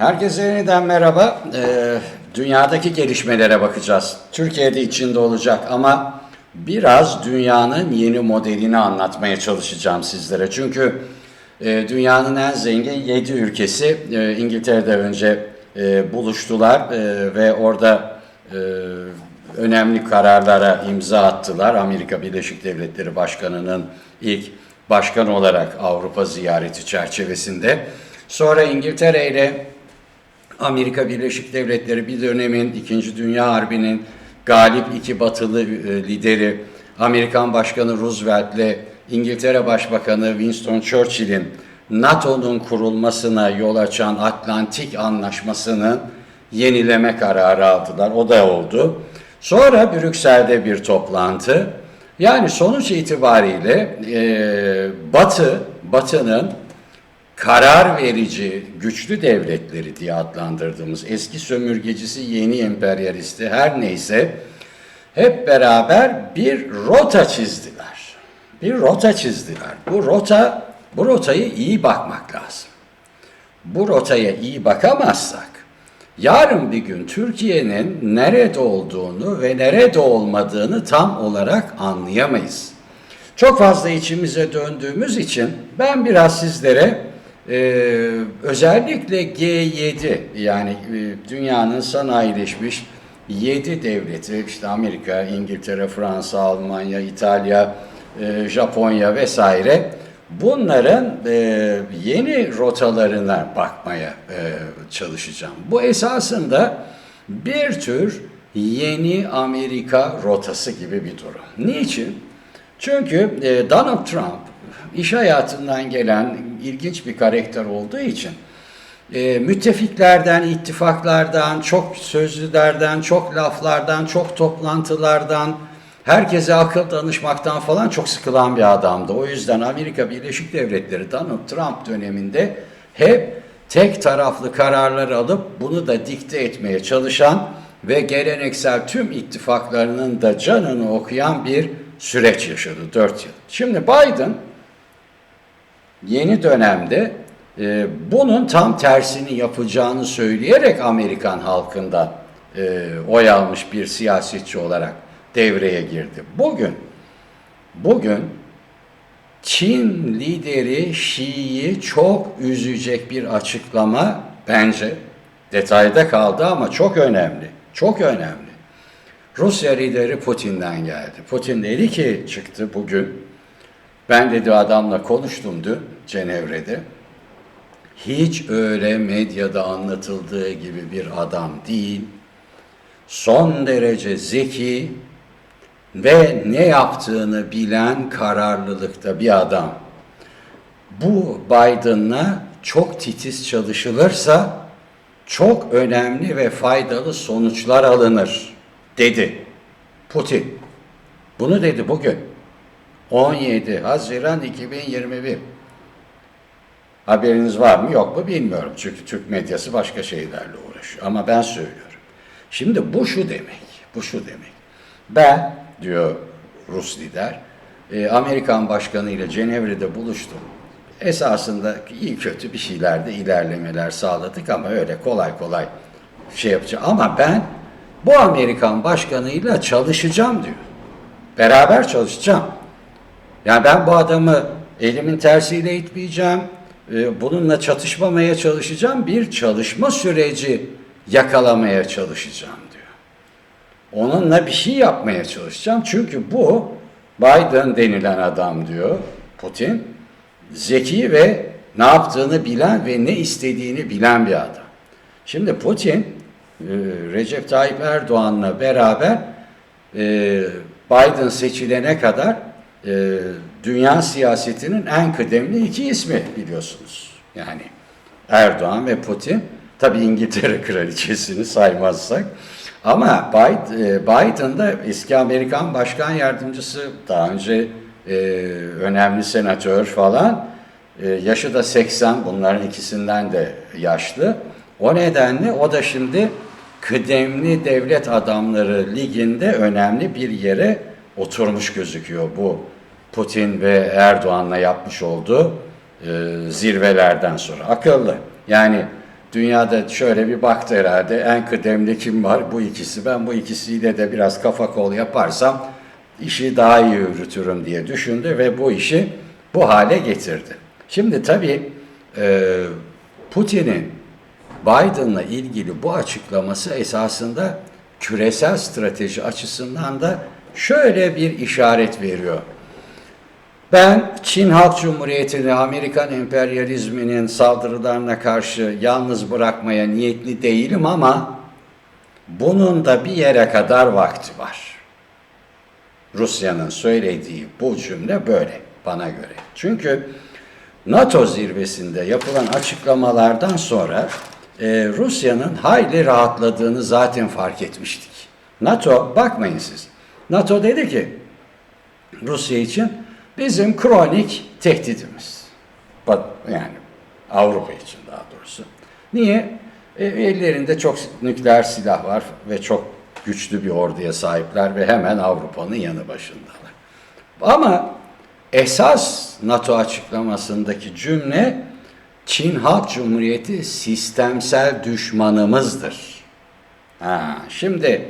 Herkese yeniden merhaba. Ee, dünyadaki gelişmelere bakacağız. Türkiye'de içinde olacak ama biraz dünyanın yeni modelini anlatmaya çalışacağım sizlere. Çünkü e, dünyanın en zengin 7 ülkesi e, İngiltere'de önce e, buluştular e, ve orada e, önemli kararlara imza attılar. Amerika Birleşik Devletleri Başkanı'nın ilk başkan olarak Avrupa ziyareti çerçevesinde. Sonra İngiltere ile Amerika Birleşik Devletleri bir dönemin İkinci Dünya Harbi'nin galip iki batılı e, lideri Amerikan Başkanı Roosevelt ile İngiltere Başbakanı Winston Churchill'in NATO'nun kurulmasına yol açan Atlantik Anlaşması'nın yenileme kararı aldılar. O da oldu. Sonra Brüksel'de bir toplantı. Yani sonuç itibariyle e, Batı, Batı'nın karar verici güçlü devletleri diye adlandırdığımız eski sömürgecisi yeni emperyalisti her neyse hep beraber bir rota çizdiler. Bir rota çizdiler. Bu rota bu rotayı iyi bakmak lazım. Bu rotaya iyi bakamazsak yarın bir gün Türkiye'nin nerede olduğunu ve nerede olmadığını tam olarak anlayamayız. Çok fazla içimize döndüğümüz için ben biraz sizlere e, özellikle G7 yani e, dünyanın sanayileşmiş 7 devleti işte Amerika, İngiltere, Fransa, Almanya, İtalya, e, Japonya vesaire bunların e, yeni rotalarına bakmaya e, çalışacağım. Bu esasında bir tür yeni Amerika rotası gibi bir durum. Niçin? Çünkü e, Donald Trump iş hayatından gelen ilginç bir karakter olduğu için e, müttefiklerden, ittifaklardan, çok sözlülerden, çok laflardan, çok toplantılardan, herkese akıl danışmaktan falan çok sıkılan bir adamdı. O yüzden Amerika Birleşik Devletleri Donald Trump döneminde hep tek taraflı kararlar alıp bunu da dikte etmeye çalışan ve geleneksel tüm ittifaklarının da canını okuyan bir süreç yaşadı 4 yıl. Şimdi Biden yeni dönemde e, bunun tam tersini yapacağını söyleyerek Amerikan halkından e, oy almış bir siyasetçi olarak devreye girdi. Bugün bugün Çin lideri Xi'yi çok üzecek bir açıklama bence detayda kaldı ama çok önemli. Çok önemli. Rusya lideri Putin'den geldi. Putin dedi ki çıktı bugün. Ben dedi adamla konuştum dün Cenevre'de. Hiç öyle medyada anlatıldığı gibi bir adam değil. Son derece zeki ve ne yaptığını bilen kararlılıkta bir adam. Bu Biden'la çok titiz çalışılırsa çok önemli ve faydalı sonuçlar alınır dedi Putin. Bunu dedi bugün. 17 Haziran 2021. Haberiniz var mı yok mu bilmiyorum. Çünkü Türk medyası başka şeylerle uğraşıyor. Ama ben söylüyorum. Şimdi bu şu demek. Bu şu demek. Ben diyor Rus lider e, Amerikan başkanı ile Cenevre'de buluştum. Esasında iyi kötü bir şeylerde ilerlemeler sağladık ama öyle kolay kolay şey yapacağım. Ama ben bu Amerikan başkanıyla çalışacağım diyor. Beraber çalışacağım. Yani ben bu adamı elimin tersiyle itmeyeceğim. e, Bununla çatışmamaya çalışacağım. Bir çalışma süreci yakalamaya çalışacağım diyor. Onunla bir şey yapmaya çalışacağım. Çünkü bu Biden denilen adam diyor Putin. Zeki ve ne yaptığını bilen ve ne istediğini bilen bir adam. Şimdi Putin e, Recep Tayyip Erdoğan'la beraber e, Biden seçilene kadar e, dünya siyasetinin en kıdemli iki ismi biliyorsunuz. Yani Erdoğan ve Putin. Tabi İngiltere kraliçesini saymazsak. Ama Biden da eski Amerikan Başkan Yardımcısı, daha önce e, önemli senatör falan. E, yaşı da 80, bunların ikisinden de yaşlı. O nedenle o da şimdi kıdemli devlet adamları liginde önemli bir yere oturmuş gözüküyor bu Putin ve Erdoğan'la yapmış olduğu e, zirvelerden sonra. Akıllı. Yani dünyada şöyle bir baktı herhalde en kıdemli kim var bu ikisi ben bu ikisiyle de biraz kafa kol yaparsam işi daha iyi yürütürüm diye düşündü ve bu işi bu hale getirdi. Şimdi tabii e, Putin'in Biden'la ilgili bu açıklaması esasında küresel strateji açısından da şöyle bir işaret veriyor. Ben Çin Halk Cumhuriyeti'ni Amerikan emperyalizminin saldırılarına karşı yalnız bırakmaya niyetli değilim ama bunun da bir yere kadar vakti var. Rusya'nın söylediği bu cümle böyle bana göre. Çünkü NATO zirvesinde yapılan açıklamalardan sonra e, Rusya'nın hayli rahatladığını zaten fark etmiştik. NATO, bakmayın siz, NATO dedi ki Rusya için bizim kronik tehdidimiz. Yani Avrupa için daha doğrusu. Niye? E, ellerinde çok nükleer silah var ve çok güçlü bir orduya sahipler ve hemen Avrupa'nın yanı başındalar. Ama esas NATO açıklamasındaki cümle Çin Halk Cumhuriyeti sistemsel düşmanımızdır. Ha, şimdi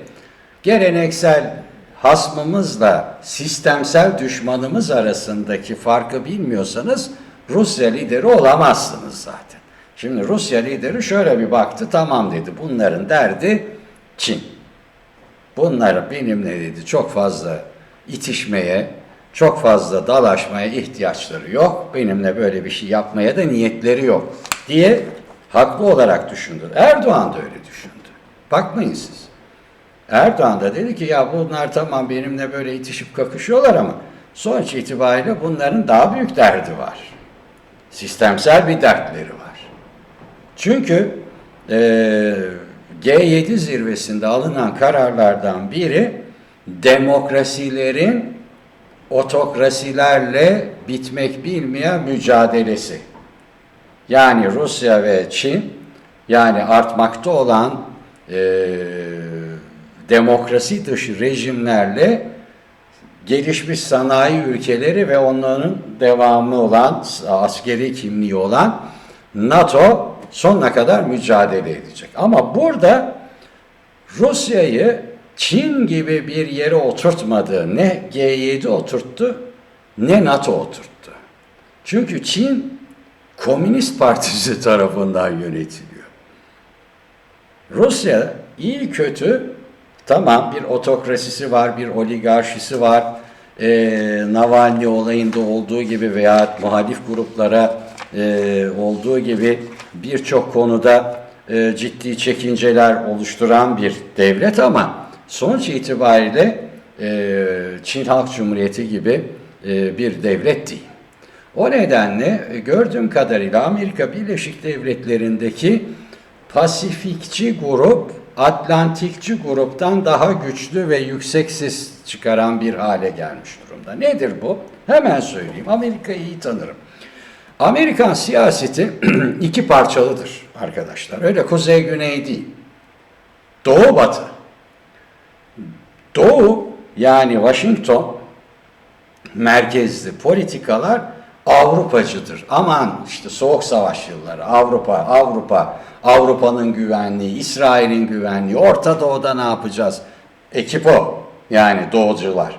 geleneksel hasmımızla sistemsel düşmanımız arasındaki farkı bilmiyorsanız Rusya lideri olamazsınız zaten. Şimdi Rusya lideri şöyle bir baktı tamam dedi bunların derdi Çin. Bunlar benimle dedi çok fazla itişmeye, çok fazla dalaşmaya ihtiyaçları yok. Benimle böyle bir şey yapmaya da niyetleri yok diye haklı olarak düşündü. Erdoğan da öyle düşündü. Bakmayın siz. Erdoğan da dedi ki ya bunlar tamam benimle böyle itişip kakışıyorlar ama sonuç itibariyle bunların daha büyük derdi var. Sistemsel bir dertleri var. Çünkü e, G7 zirvesinde alınan kararlardan biri demokrasilerin otokrasilerle bitmek bilmeyen mücadelesi. Yani Rusya ve Çin yani artmakta olan e, demokrasi dışı rejimlerle gelişmiş sanayi ülkeleri ve onların devamı olan askeri kimliği olan NATO sonuna kadar mücadele edecek. Ama burada Rusya'yı Çin gibi bir yere oturtmadı. Ne G7 oturttu ne NATO oturttu. Çünkü Çin Komünist Partisi tarafından yönetiliyor. Rusya iyi kötü tamam bir otokrasisi var, bir oligarşisi var. Ee, Navalny olayında olduğu gibi veya muhalif gruplara e, olduğu gibi birçok konuda e, ciddi çekinceler oluşturan bir devlet ama sonuç itibariyle e, Çin Halk Cumhuriyeti gibi e, bir devlet değil. O nedenle e, gördüğüm kadarıyla Amerika Birleşik Devletleri'ndeki Pasifikçi grup Atlantikçi gruptan daha güçlü ve yüksek ses çıkaran bir hale gelmiş durumda. Nedir bu? Hemen söyleyeyim. Amerika'yı iyi tanırım. Amerikan siyaseti iki parçalıdır arkadaşlar. Öyle kuzey güney değil. Doğu batı. Doğu yani Washington merkezli politikalar Avrupacıdır. Aman işte soğuk savaş yılları Avrupa, Avrupa, Avrupa'nın güvenliği, İsrail'in güvenliği, Orta Doğu'da ne yapacağız? Ekip o. Yani doğucular.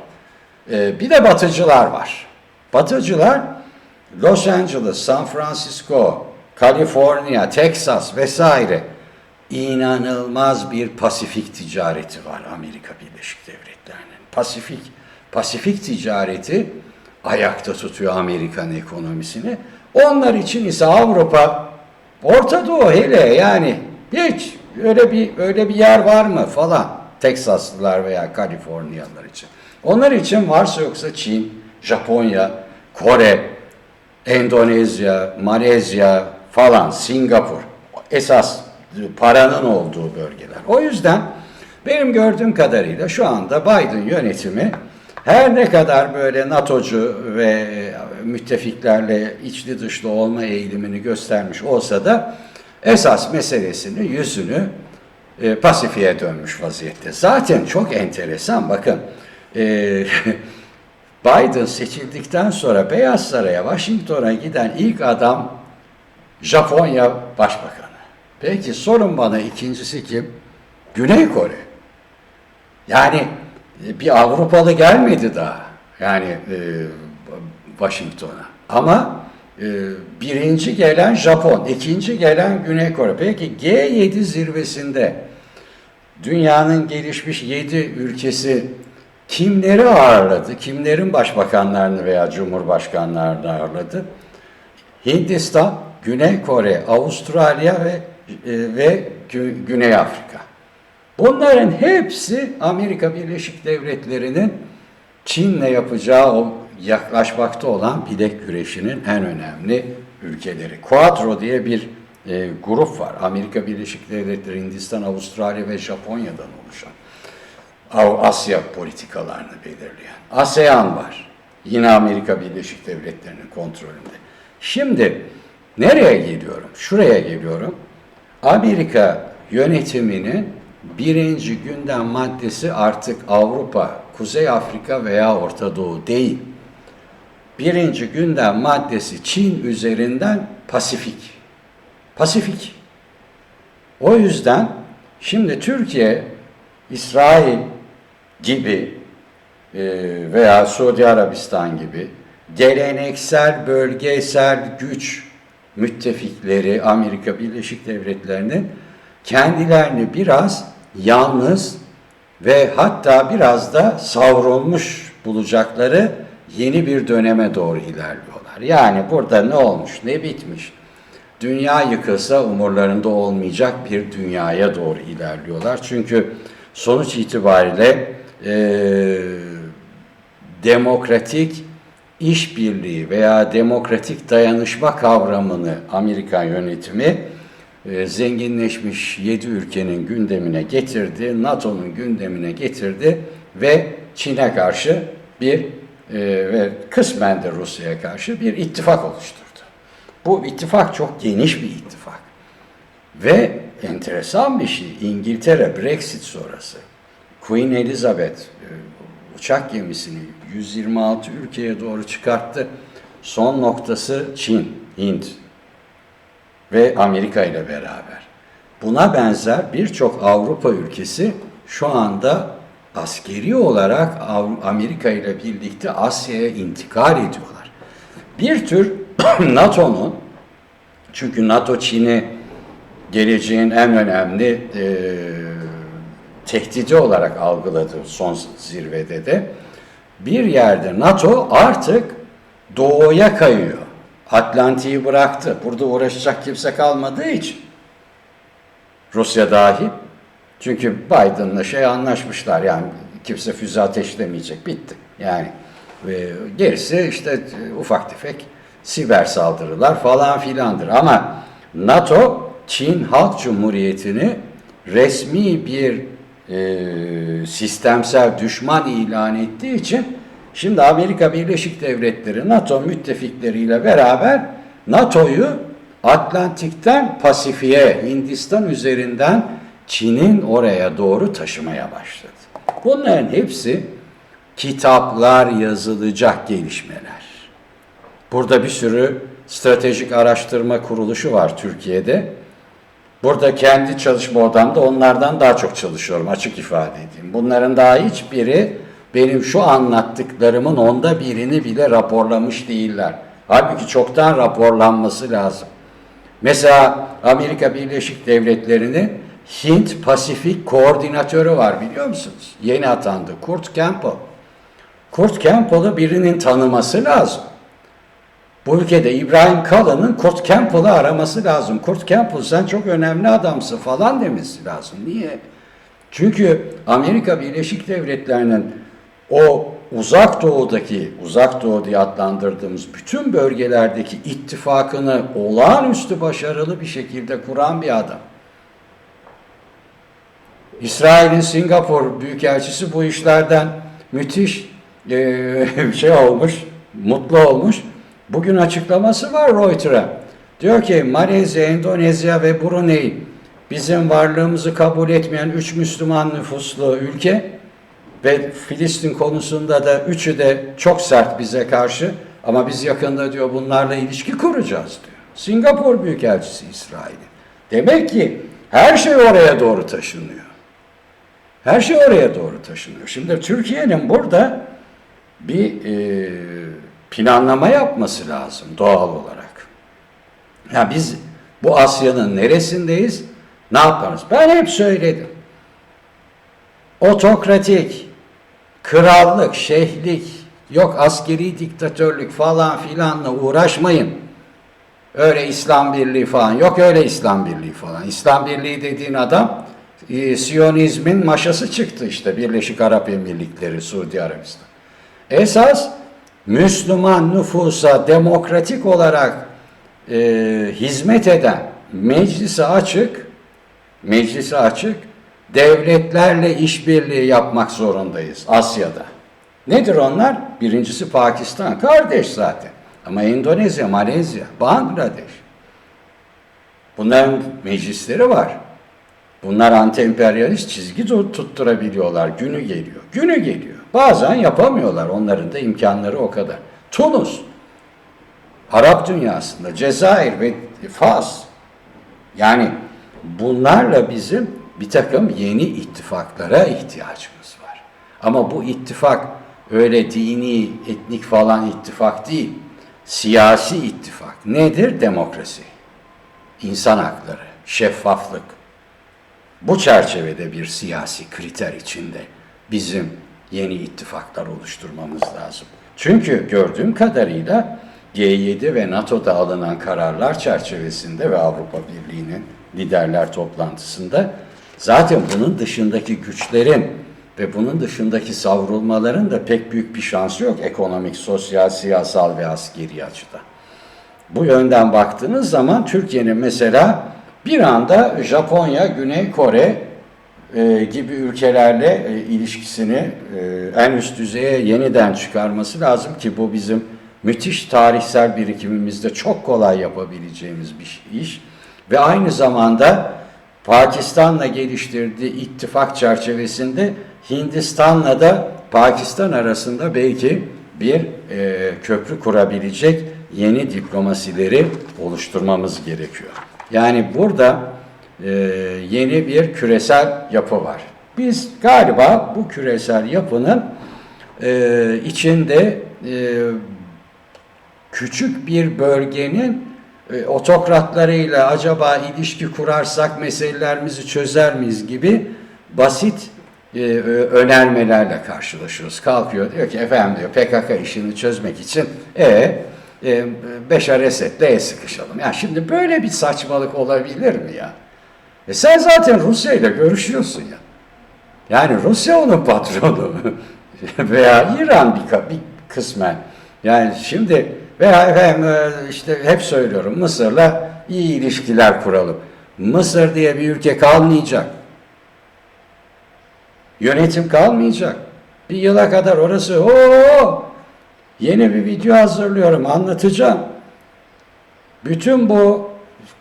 Ee, bir de batıcılar var. Batıcılar Los Angeles, San Francisco, Kaliforniya, Texas vesaire inanılmaz bir Pasifik ticareti var Amerika Birleşik Devletleri'nin. Pasifik, Pasifik ticareti ayakta tutuyor Amerikan ekonomisini. Onlar için ise Avrupa, Orta Doğu hele yani hiç öyle bir öyle bir yer var mı falan. Teksaslılar veya Kaliforniyalılar için. Onlar için varsa yoksa Çin, Japonya, Kore, Endonezya, Malezya falan, Singapur esas paranın olduğu bölgeler. O yüzden benim gördüğüm kadarıyla şu anda Biden yönetimi her ne kadar böyle NATO'cu ve müttefiklerle içli dışlı olma eğilimini göstermiş olsa da esas meselesini, yüzünü e, Pasifik'e dönmüş vaziyette. Zaten çok enteresan bakın. E, Biden seçildikten sonra Beyaz Saray'a, Washington'a giden ilk adam Japonya Başbakanı. Peki sorun bana ikincisi kim? Güney Kore. Yani e, bir Avrupalı gelmedi daha. Yani e, Washington'a. Ama e, birinci gelen Japon, ikinci gelen Güney Kore. Peki G7 zirvesinde dünyanın gelişmiş 7 ülkesi kimleri ağırladı? Kimlerin başbakanlarını veya cumhurbaşkanlarını ağırladı? Hindistan, Güney Kore, Avustralya ve e, ve Gü- Güney Afrika. Bunların hepsi Amerika Birleşik Devletleri'nin Çin'le yapacağı o yaklaşmakta olan bilek güreşinin en önemli ülkeleri. Quadro diye bir e, grup var. Amerika Birleşik Devletleri, Hindistan, Avustralya ve Japonya'dan oluşan. Asya politikalarını belirleyen. ASEAN var. Yine Amerika Birleşik Devletleri'nin kontrolünde. Şimdi nereye geliyorum? Şuraya geliyorum. Amerika yönetiminin birinci gündem maddesi artık Avrupa, Kuzey Afrika veya Orta Doğu değil. Birinci gündem maddesi Çin üzerinden Pasifik. Pasifik. O yüzden şimdi Türkiye, İsrail gibi e, veya Suudi Arabistan gibi geleneksel bölgesel güç müttefikleri Amerika Birleşik Devletleri'nin kendilerini biraz yalnız ve hatta biraz da savrulmuş bulacakları yeni bir döneme doğru ilerliyorlar. Yani burada ne olmuş, ne bitmiş? Dünya yıkılsa umurlarında olmayacak bir dünyaya doğru ilerliyorlar. Çünkü sonuç itibariyle eee demokratik işbirliği veya demokratik dayanışma kavramını Amerikan yönetimi e, zenginleşmiş 7 ülkenin gündemine getirdi, NATO'nun gündemine getirdi ve Çin'e karşı bir e, ve kısmen de Rusya'ya karşı bir ittifak oluşturdu. Bu ittifak çok geniş bir ittifak. Ve enteresan bir şey, İngiltere Brexit sonrası Queen Elizabeth e, uçak gemisini 126 ülkeye doğru çıkarttı. Son noktası Çin, Hint ve Amerika ile beraber. Buna benzer birçok Avrupa ülkesi şu anda askeri olarak Amerika ile birlikte Asya'ya intikal ediyorlar. Bir tür NATO'nun çünkü NATO Çin'i geleceğin en önemli e, tehdidi olarak algıladı son zirvede de. Bir yerde NATO artık doğuya kayıyor. Atlantik'i bıraktı. Burada uğraşacak kimse kalmadığı için. Rusya dahil. Çünkü Biden'la şey anlaşmışlar yani kimse füze ateşlemeyecek. Bitti. Yani ve gerisi işte ufak tefek siber saldırılar falan filandır. Ama NATO Çin Halk Cumhuriyeti'ni resmi bir e, sistemsel düşman ilan ettiği için şimdi Amerika Birleşik Devletleri NATO müttefikleriyle beraber NATO'yu Atlantik'ten Pasifik'e, Hindistan üzerinden Çin'in oraya doğru taşımaya başladı. Bunların hepsi kitaplar yazılacak gelişmeler. Burada bir sürü stratejik araştırma kuruluşu var Türkiye'de. Burada kendi çalışma odamda onlardan daha çok çalışıyorum açık ifade edeyim. Bunların daha hiçbiri benim şu anlattıklarımın onda birini bile raporlamış değiller. Halbuki çoktan raporlanması lazım. Mesela Amerika Birleşik Devletleri'nin Hint Pasifik koordinatörü var biliyor musunuz? Yeni atandı Kurt Campbell. Kurt Campbell'ı birinin tanıması lazım. Bu ülkede İbrahim Kalın'ın Kurt Campbell'ı araması lazım. Kurt Campbell sen çok önemli adamsın falan demesi lazım. Niye? Çünkü Amerika Birleşik Devletleri'nin o uzak doğudaki, uzak doğu diye adlandırdığımız bütün bölgelerdeki ittifakını olağanüstü başarılı bir şekilde kuran bir adam. İsrail'in Singapur Büyükelçisi bu işlerden müthiş eee, şey olmuş, mutlu olmuş. Bugün açıklaması var Reuters'a. Diyor ki Malezya, Endonezya ve Brunei bizim varlığımızı kabul etmeyen üç Müslüman nüfuslu ülke ve Filistin konusunda da üçü de çok sert bize karşı ama biz yakında diyor bunlarla ilişki kuracağız diyor. Singapur Büyükelçisi İsrail'in. Demek ki her şey oraya doğru taşınıyor. Her şey oraya doğru taşınıyor. Şimdi Türkiye'nin burada bir e, planlama yapması lazım doğal olarak. Ya biz bu Asya'nın neresindeyiz? Ne yaparız? Ben hep söyledim. Otokratik, krallık, şehlik, yok askeri diktatörlük falan filanla uğraşmayın. Öyle İslam Birliği falan. Yok öyle İslam Birliği falan. İslam Birliği dediğin adam e, Siyonizmin maşası çıktı işte Birleşik Arap Emirlikleri, Suudi Arabistan. Esas Müslüman nüfusa demokratik olarak e, hizmet eden meclisi açık, meclisi açık, devletlerle işbirliği yapmak zorundayız Asya'da. Nedir onlar? Birincisi Pakistan, kardeş zaten. Ama Endonezya, Malezya, Bangladeş. Bunların meclisleri var. Bunlar anti-emperyalist çizgi tut- tutturabiliyorlar. Günü geliyor. Günü geliyor. Bazen yapamıyorlar. Onların da imkanları o kadar. Tunus, Arap dünyasında, Cezayir ve Fas. Yani bunlarla bizim bir takım yeni ittifaklara ihtiyacımız var. Ama bu ittifak öyle dini, etnik falan ittifak değil. Siyasi ittifak. Nedir? Demokrasi. İnsan hakları, şeffaflık. Bu çerçevede bir siyasi kriter içinde bizim yeni ittifaklar oluşturmamız lazım. Çünkü gördüğüm kadarıyla G7 ve NATO'da alınan kararlar çerçevesinde ve Avrupa Birliği'nin liderler toplantısında zaten bunun dışındaki güçlerin ve bunun dışındaki savrulmaların da pek büyük bir şansı yok ekonomik, sosyal, siyasal ve askeri açıdan. Bu yönden baktığınız zaman Türkiye'nin mesela bir anda Japonya, Güney Kore e, gibi ülkelerle e, ilişkisini e, en üst düzeye yeniden çıkarması lazım ki bu bizim müthiş tarihsel birikimimizde çok kolay yapabileceğimiz bir iş. Ve aynı zamanda Pakistan'la geliştirdiği ittifak çerçevesinde Hindistan'la da Pakistan arasında belki bir e, köprü kurabilecek yeni diplomasileri oluşturmamız gerekiyor. Yani burada e, yeni bir küresel yapı var. Biz galiba bu küresel yapının e, içinde e, küçük bir bölgenin e, otokratlarıyla acaba ilişki kurarsak meselelerimizi çözer miyiz gibi basit e, önermelerle karşılaşıyoruz. Kalkıyor diyor ki efendim diyor PKK işini çözmek için e, e Beşar Esed'le el sıkışalım. Ya şimdi böyle bir saçmalık olabilir mi ya? E sen zaten Rusya ile görüşüyorsun ya. Yani Rusya onun patronu veya İran bir, bir kısmen. Yani şimdi veya efendim e, işte hep söylüyorum Mısır'la iyi ilişkiler kuralım. Mısır diye bir ülke kalmayacak. Yönetim kalmayacak. Bir yıla kadar orası o yeni bir video hazırlıyorum anlatacağım. Bütün bu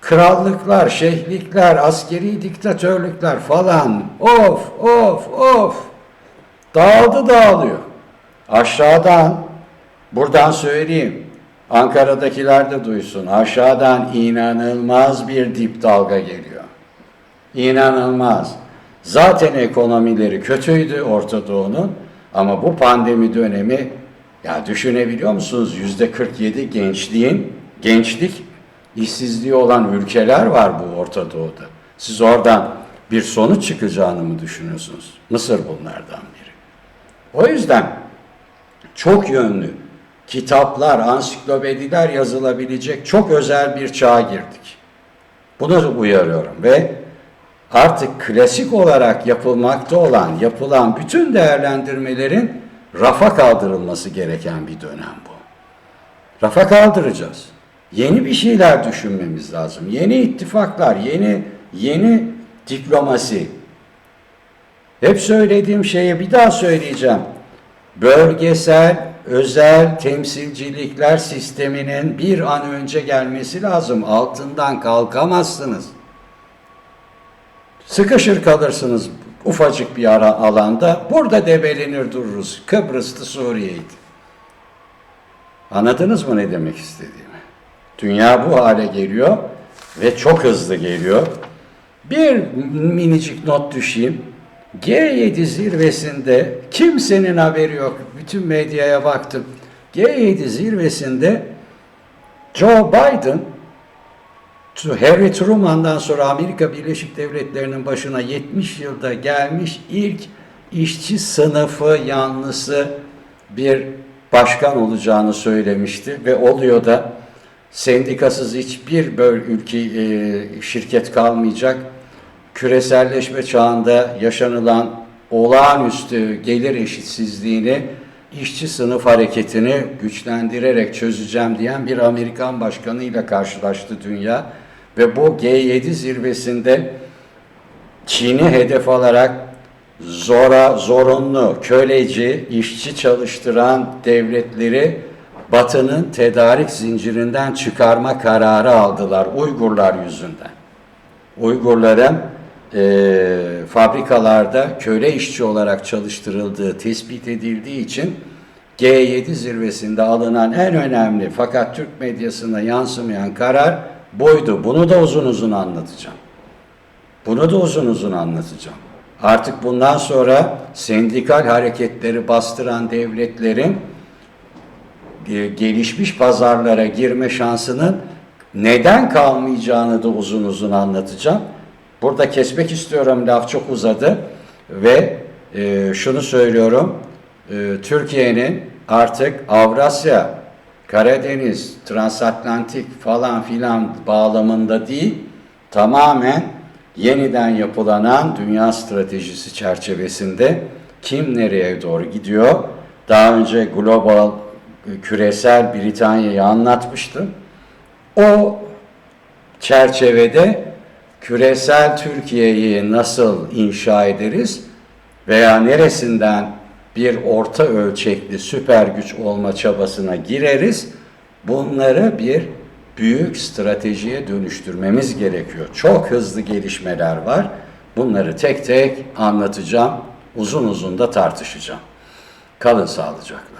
krallıklar, şeyhlikler, askeri diktatörlükler falan of of of dağıldı dağılıyor. Aşağıdan buradan söyleyeyim Ankara'dakiler de duysun aşağıdan inanılmaz bir dip dalga geliyor. İnanılmaz. Zaten ekonomileri kötüydü Orta Doğu'nun ama bu pandemi dönemi ya düşünebiliyor musunuz? Yüzde 47 gençliğin, gençlik işsizliği olan ülkeler var bu Orta Doğu'da. Siz oradan bir sonuç çıkacağını mı düşünüyorsunuz? Mısır bunlardan biri. O yüzden çok yönlü kitaplar, ansiklopediler yazılabilecek çok özel bir çağa girdik. Bunu uyarıyorum ve artık klasik olarak yapılmakta olan, yapılan bütün değerlendirmelerin rafa kaldırılması gereken bir dönem bu. Rafa kaldıracağız. Yeni bir şeyler düşünmemiz lazım. Yeni ittifaklar, yeni yeni diplomasi. Hep söylediğim şeyi bir daha söyleyeceğim. Bölgesel, özel temsilcilikler sisteminin bir an önce gelmesi lazım. Altından kalkamazsınız. Sıkışır kalırsınız ufacık bir ara alanda. Burada debelenir dururuz. Kıbrıs'tı Suriye'ydi. Anladınız mı ne demek istediğimi? Dünya bu hale geliyor. ve çok hızlı geliyor. Bir minicik not düşeyim. G7 zirvesinde kimsenin haberi yok. Bütün medyaya baktım. G7 zirvesinde Joe Biden Harry Truman'dan sonra Amerika Birleşik Devletleri'nin başına 70 yılda gelmiş ilk işçi sınıfı yanlısı bir başkan olacağını söylemişti ve oluyor da sendikasız hiçbir böyle ülke e, şirket kalmayacak. Küreselleşme çağında yaşanılan olağanüstü gelir eşitsizliğini işçi sınıf hareketini güçlendirerek çözeceğim diyen bir Amerikan başkanıyla karşılaştı dünya ve bu G7 zirvesinde Çin'i hedef alarak zora, zorunlu, köleci, işçi çalıştıran devletleri Batı'nın tedarik zincirinden çıkarma kararı aldılar Uygurlar yüzünden. Uygurların e, fabrikalarda köle işçi olarak çalıştırıldığı tespit edildiği için G7 zirvesinde alınan en önemli fakat Türk medyasına yansımayan karar buydu. Bunu da uzun uzun anlatacağım. Bunu da uzun uzun anlatacağım. Artık bundan sonra sendikal hareketleri bastıran devletlerin e, gelişmiş pazarlara girme şansının neden kalmayacağını da uzun uzun anlatacağım. Burada kesmek istiyorum laf çok uzadı ve e, şunu söylüyorum. E, Türkiye'nin artık Avrasya, Karadeniz, Transatlantik falan filan bağlamında değil, tamamen yeniden yapılanan dünya stratejisi çerçevesinde kim nereye doğru gidiyor? Daha önce global, e, küresel Britanya'yı anlatmıştım. O çerçevede küresel Türkiye'yi nasıl inşa ederiz veya neresinden bir orta ölçekli süper güç olma çabasına gireriz. Bunları bir büyük stratejiye dönüştürmemiz gerekiyor. Çok hızlı gelişmeler var. Bunları tek tek anlatacağım. Uzun uzun da tartışacağım. Kalın sağlıcakla.